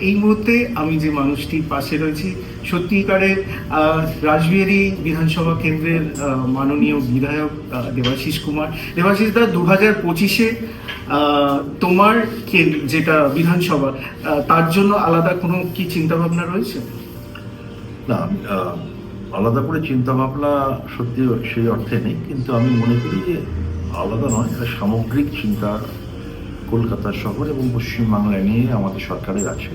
এই মুহূর্তে আমি যে মানুষটির পাশে রয়েছি সত্যিকারের আহ, রাসবিহারী বিধানসভা কেন্দ্রের মাননীয় বিধায়ক দেবাশিস কুমার। দেবাশিস দা দু হাজার পঁচিশে তোমার যেটা বিধানসভা তার জন্য আলাদা কোনো কি চিন্তা ভাবনা রয়েছে? না আলাদা করে চিন্তা ভাবনা সত্যি সেই অর্থে নেই কিন্তু আমি মনে করি যে আলাদা নয় সামগ্রিক চিন্তা কলকাতা শহর এবং পশ্চিমবাংলায় নিয়ে আমাদের সরকারের আছে।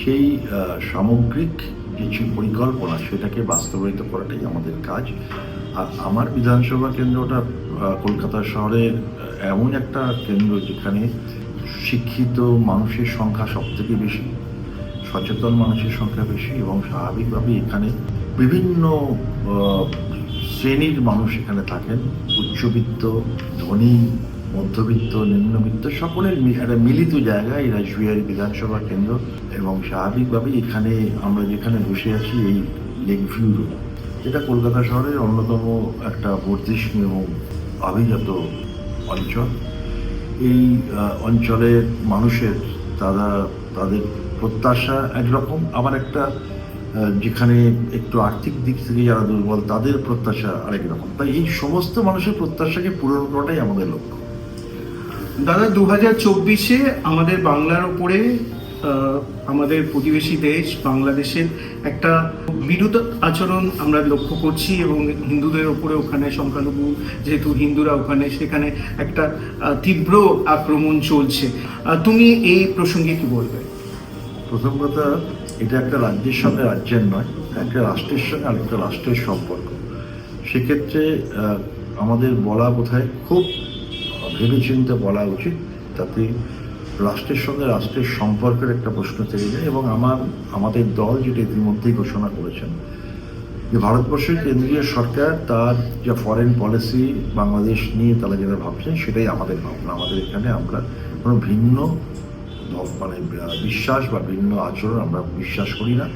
সেই সামগ্রিক কিছু পরিকল্পনা সেটাকে বাস্তবায়িত করাটাই আমাদের কাজ। আর আমার বিধানসভা কেন্দ্রটা কলকাতা শহরের এমন একটা কেন্দ্র যেখানে শিক্ষিত মানুষের সংখ্যা সব থেকে বেশি, সচেতন মানুষের সংখ্যা বেশি এবং স্বাভাবিকভাবেই এখানে বিভিন্ন শ্রেণির মানুষ এখানে থাকেন। উচ্চবিত্ত, ধনী মধ্যবিত্ত, নিম্নবিত্ত সকলের একটা মিলিত জায়গা এই রাজবিহারী বিধানসভা কেন্দ্র এবং স্বাভাবিকভাবেই এখানে আমরা যেখানে বসে আছি এই লেক ভিউ এটা কলকাতা শহরের অন্যতম একটা বর্ধিষ্ণু এবং অভিজাত অঞ্চল। এই অঞ্চলের মানুষের তারা, তাদের প্রত্যাশা একরকম। আবার একটা যেখানে একটু আর্থিক দিক থেকে যারা দুর্বল, তাদের প্রত্যাশা আরেক রকম। তাই এই সমস্ত মানুষের প্রত্যাশাকে পূরণ করাটাই আমাদের লক্ষ্য। দাদা দু হাজার চব্বিশে আমাদের বাংলার উপরে আহ, আমাদের প্রতিবেশী দেশ বাংলাদেশের একটা বিরুদ্ধ আচরণ আমরা লক্ষ্য করছি এবং হিন্দুদের ওপরে ওখানে সংখ্যালঘু যেহেতু হিন্দুরা ওখানে সেখানে একটা তীব্র আক্রমণ চলছে। তুমি এই প্রসঙ্গে কি বলবে? প্রথম কথা এটা একটা রাজ্যের সঙ্গে রাজ্যের নয় একটা রাষ্ট্রের সঙ্গে আরেকটা রাষ্ট্রের সম্পর্ক। সেক্ষেত্রে আমাদের বলা বোধহয় খুব ভেবেচিন্তে বলা উচিত, তাতে রাষ্ট্রের সঙ্গে রাষ্ট্রের সম্পর্কের একটা প্রশ্ন থেকে যায় এবং আমার, আমাদের দল যেটা ইতিমধ্যেই ঘোষণা করেছেন, যে ভারতবর্ষের কেন্দ্রীয় সরকার তার যা ফরেন পলিসি বাংলাদেশ নিয়ে তারা যেটা ভাবছেন, সেটাই আমাদের ভাবনা। আমাদের এখানে আমরা কোনো ভিন্ন মানে বিশ্বাস বা ভিন্ন আচরণ আমরা বিশ্বাস করি না।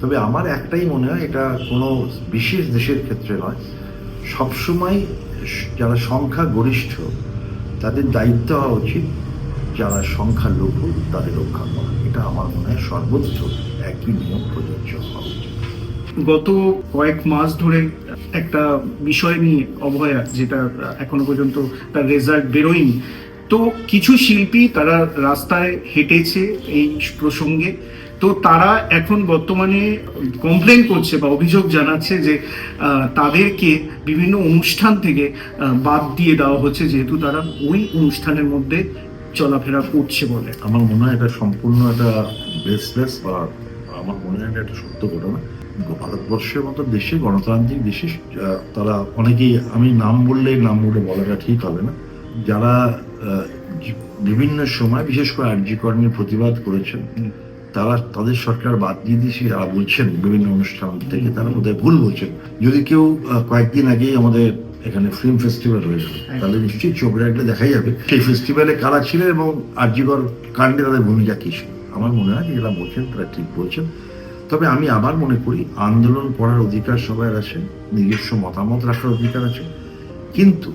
তবে আমার একটাই মনে হয়, এটা কোনো বিশেষ দেশের ক্ষেত্রে নয়। সবসময় যারা সংখ্যা গরিষ্ঠ তাদের দায়িত্ব হওয়া উচিত যারা সংখ্যা লঘু তাদের রক্ষা করা। এটা আমার মনে হয় সর্বোচ্চ একই নিয়ম প্রযোজ্য হওয়া উচিত। গত কয়েক মাস ধরে একটা বিষয় নিয়ে অভয়া যেটা এখনও পর্যন্ত তার রেজাল্ট বেরোয়নি। তো কিছু শিল্পী তারা রাস্তায় হেঁটেছে এই প্রসঙ্গে। তো তারা এখন বর্তমানে কমপ্লেন করছে বা অভিযোগ জানাচ্ছে যে তাদেরকে বিভিন্ন অনুষ্ঠান থেকে বাদ দিয়ে দেওয়া হচ্ছে যেহেতু তারা ওই অনুষ্ঠানের মধ্যে চলাফেরা করছে বলে। আমার মনে হয় এটা সম্পূর্ণ একটা বেসলেস বা আমার মনে হয় এটা একটা সত্য ঘটনা। ভারতবর্ষের মতো দেশে গণতান্ত্রিক দেশে তারা অনেকেই আমি নাম বললে নাম বলে বলাটা ঠিক হবে না। যারা বিভিন্ন সময় বিশেষ করে আর্যিকর নিয়ে প্রতিবাদ করেছেন। তারা তাদের সরকার বাদ দিয়ে দিয়েছে যারা বলছেন বিভিন্ন অনুষ্ঠান থেকে তারা বোধহয় ভুল বলছেন। যদি কেউ কয়েকদিন আগেই আমাদের এখানে ফিল্ম ফেস্টিভ্যাল হয়েছিল তাহলে নিশ্চয়ই চোখ রাখলে দেখা যাবে। সেই ফেস্টিভ্যালে কারা ছিলেন এবং আর্যিকর কাণ্ডে তাদের ভূমিকা কি ছিল? আমার মনে হয় যারা বলছেন তারা ঠিক বলছেন। তবে আমি আবার মনে করি আন্দোলন করার অধিকার সবার আছে নিজস্ব মতামত রাখার অধিকার আছে। কিন্তু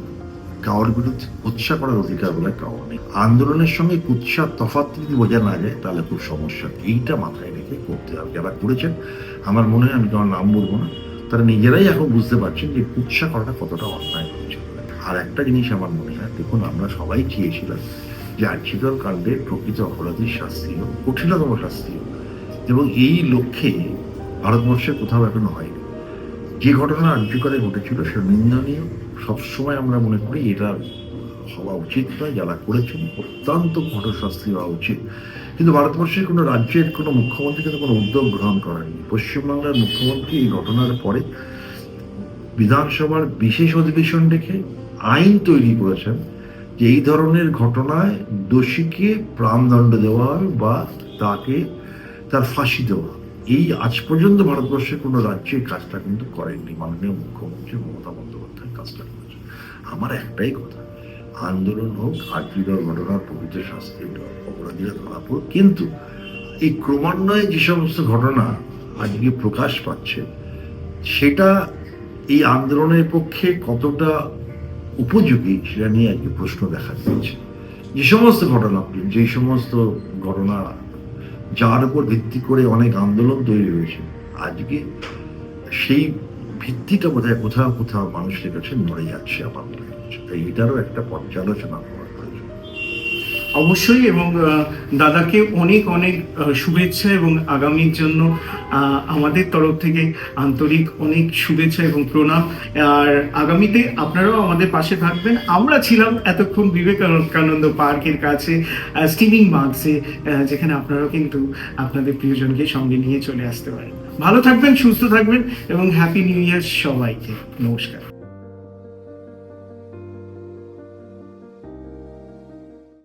কারোর বিরুদ্ধে কুৎসা করার অধিকার বলে কারোর নেই। আন্দোলনের সঙ্গে কুৎসা তফাৎ যদি বোঝা না যায়, তাহলে খুব সমস্যা। এইটা মাথায় রেখে করতে হবে। যারা করেছেন, আমার মনে হয় আমি কারোর নাম বলব না, তারা নিজেরাই এখন বুঝতে পারছেন যে কুৎসা করাটা কতটা অন্যায় হয়েছে আর একটা জিনিস আমার মনে হয়, দেখুন আমরা সবাই চেয়েছিলাম যে আর্জিকল কাণ্ডের প্রকৃত অপরাধীর শাস্তি হোক, কঠিনতম শাস্তি হোক। এবং এই লক্ষ্যে ভারতবর্ষে কোথাও এখনও হয়নি। যে ঘটনা আর্যকরে ঘটেছিল, সে নিন্দনীয় সবসময় আমরা মনে করি এটা হওয়া উচিত নয়, যারা করেছেন, অত্যন্ত কঠোর শাস্তি হওয়া উচিত। কিন্তু ভারতবর্ষের কোনো রাজ্যের কোনো মুখ্যমন্ত্রী কিন্তু কোনো উদ্যোগ গ্রহণ করেননি পশ্চিমবাংলার মুখ্যমন্ত্রী এই ঘটনার পরে বিধানসভার বিশেষ অধিবেশন ডেকে আইন তৈরি করেছেন যে এই ধরনের ঘটনায় দোষীকে প্রাণদণ্ড দেওয়া বা তাকে তার ফাঁসি দেওয়া এই আজ পর্যন্ত ভারতবর্ষের কোনো রাজ্যে কাজটা কিন্তু করেননি মাননীয় মুখ্যমন্ত্রী মমতা বন্দ্যোপাধ্যায়। কাজটা করেছেন আমার একটাই কথা, আন্দোলন হোক আর্থিকর ঘটনার প্রকৃত শাস্তি অপরাধীরা ধরা পড়ুক, কিন্তু এই ক্রমান্বয়ে যে সমস্ত ঘটনা আজকে প্রকাশ পাচ্ছে, সেটা এই আন্দোলনের পক্ষে কতটা উপযোগী সেটা নিয়ে আজকে প্রশ্ন দেখা দিয়েছে যে সমস্ত ঘটনা, যে সমস্ত ঘটনা, যার উপর ভিত্তি করে অনেক আন্দোলন তৈরি হয়েছে, আজকে সেই ভিত্তিটা বোধহয় কোথাও কোথাও মানুষের কাছে নড়ে যাচ্ছে আমার মনে হচ্ছে। এইটারও একটা পর্যালোচনা করা। অবশ্যই এবং দাদাকে অনেক অনেক শুভেচ্ছা এবং আগামীর জন্য আমাদের তরফ থেকে আন্তরিক অনেক শুভেচ্ছা এবং প্রণাম। আর আগামীতে আপনারাও আমাদের পাশে থাকবেন। আমরা ছিলাম এতক্ষণ বিবেকানন্দ পার্কের কাছে স্টিমিং মার্কসে যেখানে আপনারাও কিন্তু আপনাদের প্রিয়জনকে সঙ্গে নিয়ে চলে আসতে পারেন। ভালো থাকবেন, সুস্থ থাকবেন এবং হ্যাপি নিউ ইয়ার সবাইকে। নমস্কার।